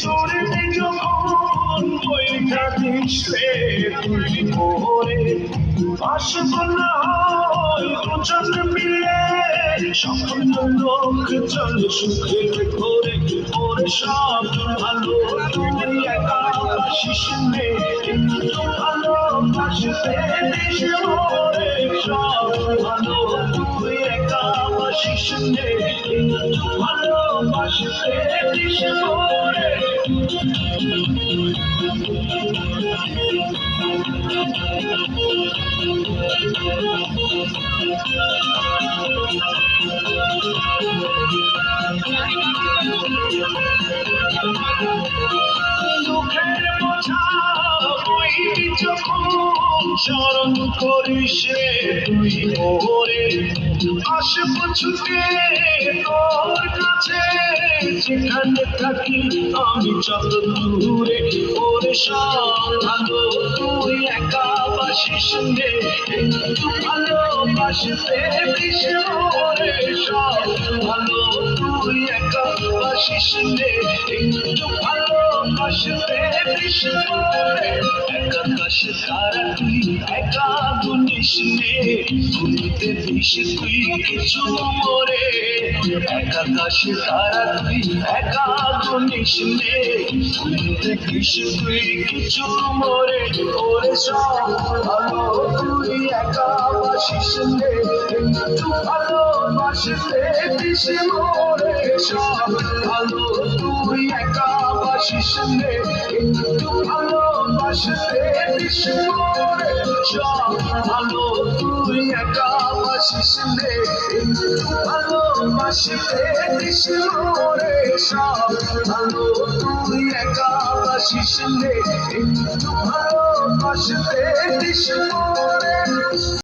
চড়বে যখন বইটা দিসলে তুই ভোরে আসব না হয় দুজন মিলে। স্বপ্ন লোক চল সুখে ঘরে ওরে সব ভালো। একা বাসিস নে কিন্তু ভালোবাসতে দিস ওরে সব ভালো। তুই একা বাসিস নে কিন্তু ভালোবাসতে দিস ওরে দুঃখের বোঝা যখন স্মরণ করিস তুই ওরে আসব ছুটে তোর কাছে। যেখানে থাকি আমি যত দূরে, ওরে সব ভালো তুই একা বাসিস রে ভালোবাসতে দিস ওরে সব ভালো তুই একা বাসিস রে একটু ভালোবাসতে দিস ওরে, একা কাশ তারা তুই একা গুনিস নে। ঘুরতে দিস তুই কিছু মরে একা কাশ তারা তুই একা গুনিস নে দিস তুই কিছু মরে ওরে সব ভালো তুই একা বাসিস নে। একটু ভালোবাসতে দিস মরে ভালো তুই একা বাসিস নে। একটু দিস মরে সব ভালো, তুই একা বাসিস ভালোবাসতে দিস মরে সব। ভালো, তুই একা বাসিস ভালোবাসতে দিস মরে